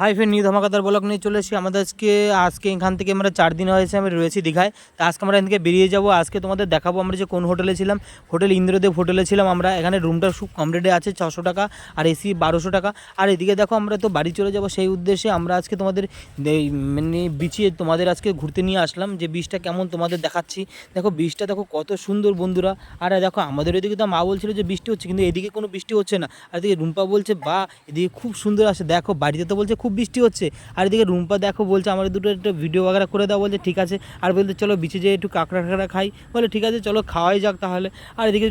High friend new ধামাকাদার block নিয়ে চলে এসেছি। আমাদের আজকে আজকে এখান থেকে আমরা চার দিন হয়েছে আমি রয়েছি দীঘায়। তো আজকে আমরা এখান থেকে বেরিয়ে যাব। আজকে তোমাদের দেখাবো আমরা যে কোন হোটেলে ছিলাম। হোটেল ইন্দ্রদেব হোটেলে ছিলাম আমরা। এখানে রুমটা খুব কম রেটে আছে, ছশো টাকা, আর এসি বারোশো টাকা। আর এদিকে দেখো আমরা তো বাড়ি চলে যাব সেই উদ্দেশ্যে। আমরা আজকে তোমাদের মানে বিচে তোমাদের আজকে ঘুরতে নিয়ে আসলাম। যে বীজটা কেমন তোমাদের দেখাচ্ছি। দেখো বীজটা দেখো কত সুন্দর বন্ধুরা। আর দেখো আমাদের ওইদিকে তো মা বলছিল যে বৃষ্টি হচ্ছে, কিন্তু এদিকে কোনো বৃষ্টি হচ্ছে না। আর এদিকে রুম্পা বলছে বা এদিকে খুব সুন্দর আসে। দেখো বাড়িতে তো বলছে খুব বৃষ্টি হচ্ছে। আর এদিকে রুম্পা দেখো বলছে আমার দুটো একটা ভিডিও বাগেরা করে দাও। বলছে, ঠিক আছে। আর বলতে চলো বিচে যেয়ে একটু কাঁকড়া কাঁকড়া খাই। বলে, ঠিক আছে, চলো খাওয়াই যাক তাহলে। আর এদিকে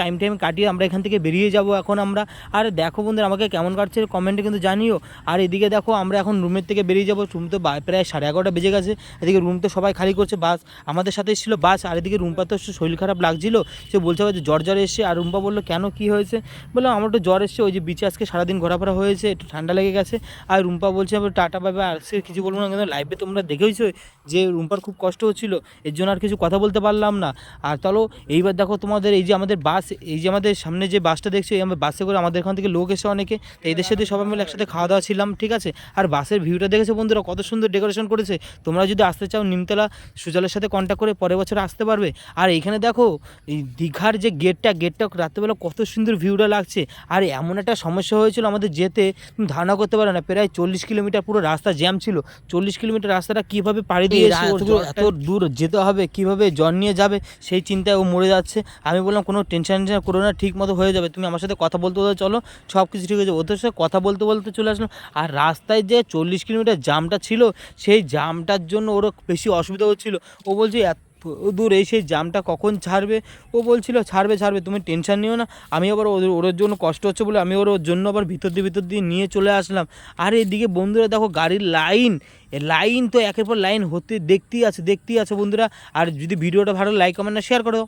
টাইম টাইম কাটিয়ে আমরা এখান থেকে বেরিয়ে যাব এখন আমরা। আর দেখো বন্ধুরা, আমাকে কেমন কাটছে কমেন্টে কিন্তু জানিও। আর এদিকে দেখো, আমরা এখন রুমের থেকে বেরিয়ে যাব। রুম তো প্রায় সাড়ে এগারোটা বেজে গেছে। এদিকে রুম তো সবাই খালি করছে, বাস। আমাদের সাথে ছিল বাস। আর এদিকে রুম্পা তো শরীর খারাপ লাগছিল। সে বলছে যে জ্বর জ্বর এসছে। আর রুম্পা বলল, কেন কি হয়েছে? বললাম, আমার একটু জ্বর এসছে। ওই যে বিচে আজকে সারাদিন ঘোরাফেরা হয়েছে, একটু ঠান্ডা লেগে গেছে। আর রুম্পা বলছে টাটা পাবে আর সে কিছু বলব না কিন্তু লাইভে তোমরা দেখেইছো যে রুম্পার খুব কষ্ট হচ্ছিল। এর জন্য আর কিছু কথা বলতে পারলাম না। আর চলো, এইবার দেখো তোমাদের এই যে আমাদের বাস, এই যে আমাদের সামনে যে বাসটা দেখছ, এই আমরা বাসে করে আমাদের এখান থেকে লোক এসে অনেকে, তো এদের সাথে সবাই মিলে একসাথে খাওয়া দাওয়া ছিলাম, ঠিক আছে? আর বাসের ভিউটা দেখেছ বন্ধুরা, কত সুন্দর ডেকোরেশন করেছে। তোমরা যদি আসতে চাও, নিমতলা সুজলের সাথে কন্ট্যাক্ট করে পরের বছর আসতে পারবে। আর এইখানে দেখো, এই দীঘার যে গেটটা গেটটা রাত্রেবেলা কত সুন্দর ভিউটা লাগছে। আর এমন একটা সমস্যা হয়েছিল আমাদের যেতে ধারণা করতে পারো না, প্রায় চল্লিশ কিলোমিটার পুরো রাস্তা জ্যাম ছিল। চল্লিশ কিলোমিটার রাস্তাটা কীভাবে পাড়ি দিয়ে ওর এত দূর যেতে হবে কীভাবে জ্বর নিয়ে যাবে সেই চিন্তায় ও মরে যাচ্ছে। আমি বললাম কোনো টেনশন টেনশন করো না ঠিক মতো হয়ে যাবে। তুমি আমার সাথে কথা বলতে বলতে চলো সব কিছু ঠিক হয়ে যাবে। ওদের সাথে কথা বলতে বলতে চলে আসলাম। আর রাস্তায় যে চল্লিশ কিলোমিটার জামটা ছিল সেই জামটার জন্য ওরও বেশি অসুবিধা হচ্ছিল। ও বলছে এত দূর, এই সেই জামটা কখন ছাড়বে? ও বলছিল, ছাড়বে ছাড়বে, তুমি টেনশন নিও না। আমি আবার ওদের ওর জন্য কষ্ট হচ্ছে বলে আমি ওর জন্য আবার ভিতর দিয়ে ভিতর দিয়ে নিয়ে চলে আসলাম। আর এদিকে বন্ধুরা, দেখো গাড়ির লাইন। লাইন তো একের পর লাইন হতে দেখতেই আছে দেখতেই আছে বন্ধুরা। আর যদি ভিডিওটা ভালো লাইক কমেন্ট না শেয়ার করে।